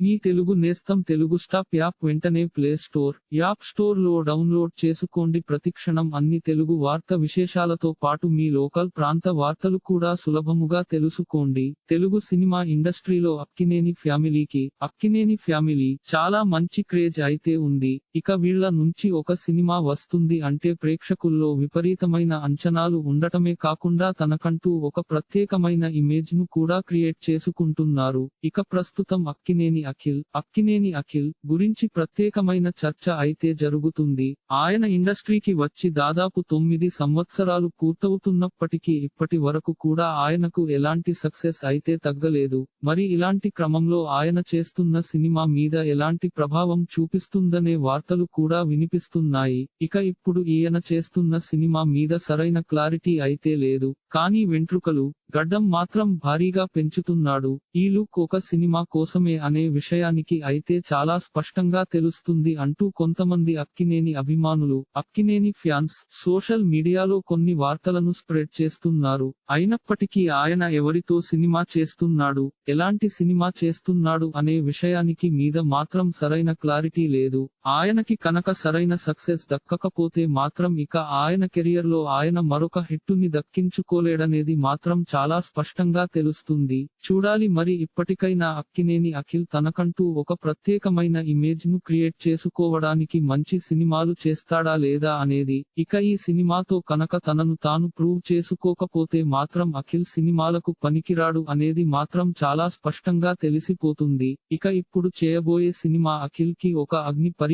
మీ తెలుగు నేస్తం Telugu stop app వెంటనే play store app స్టోర్లో డౌన్లోడ్ చేసుకోండి. ప్రతిక్షణం అన్ని తెలుగు వార్త విశేషాలతో పాటు మీ లోకల్ ప్రాంత వార్తలు కూడా సులభముగా తెలుసుకోండి. తెలుగు సినిమా ఇండస్ట్రీలో అక్కినేని ఫ్యామిలీకి అక్కినేని ఫ్యామిలీ చాలా మంచి క్రేజ్ అయితే ఉంది. ఇక వీళ్ళ నుంచి ఒక సినిమా వస్తుంది అంటే ప్రేక్షకుల్లో విపరీతమైన అంచనాలు ఉండటమే కాకుండా తనకంటూ ఒక ప్రత్యేకమైన ఇమేజ్ను కూడా క్రియేట్ చేసుకుంటున్నారు. ఇక ప్రస్తుతం అక్కినేని అఖిల్ అక్కినేని అఖిల్ గురించి ప్రత్యేకమైన చర్చ అయితే జరుగుతుంది. ఆయన ఇండస్ట్రీకి వచ్చి దాదాపు తొమ్మిది సంవత్సరాలు పూర్తవుతున్నప్పటికీ ఇప్పటి వరకు కూడా ఆయనకు ఎలాంటి సక్సెస్ అయితే తగ్గలేదు. మరి ఇలాంటి క్రమంలో ఆయన చేస్తున్న సినిమా మీద ఎలాంటి ప్రభావం చూపిస్తుందనే వార్తలు కూడా వినిపిస్తున్నాయి. ఇక ఇప్పుడు ఈయన చేస్తున్న సినిమా మీద సరైన క్లారిటీ అయితే లేదు. కానీ వెంట్రుకలు గడ్డం మాత్రం భారీగా పెంచుతున్నాడు. ఈ లుక్ ఒక సినిమా కోసమే అనే విషయానికి అయితే చాలా స్పష్టంగా తెలుస్తుంది అంటూ కొంతమంది అక్కినేని అభిమానులు అక్కినేని ఫ్యాన్స్ సోషల్ మీడియాలో కొన్ని వార్తలను స్ప్రెడ్ చేస్తున్నారు. అయినప్పటికీ ఆయన ఎవరితో సినిమా చేస్తున్నాడు ఎలాంటి సినిమా చేస్తున్నాడు అనే విషయానికి మీద మాత్రం సరైన క్లారిటీ లేదు. ఆయనకి కనుక సరైన సక్సెస్ దక్కకపోతే మాత్రం ఇక ఆయన కెరియర్లో ఆయన మరొక హిట్టుని దక్కించుకోలేడనేది మాత్రం చాలా స్పష్టంగా తెలుస్తుంది. చూడాలి మరి ఇప్పటికైనా అక్కినేని అఖిల్ తనకంటూ ఒక ప్రత్యేకమైన ఇమేజ్ను క్రియేట్ చేసుకోవడానికి మంచి సినిమాలు చేస్తాడా లేదా అనేది ఇక ఈ సినిమాతో కనుక తనను తాను ప్రూవ్ చేసుకోకపోతే మాత్రం అఖిల్ సినిమాలకు పనికిరాడు అనేది మాత్రం చాలా స్పష్టంగా తెలిసిపోతుంది. ఇక ఇప్పుడు చేయబోయే సినిమా అఖిల్కి ఒక అగ్ని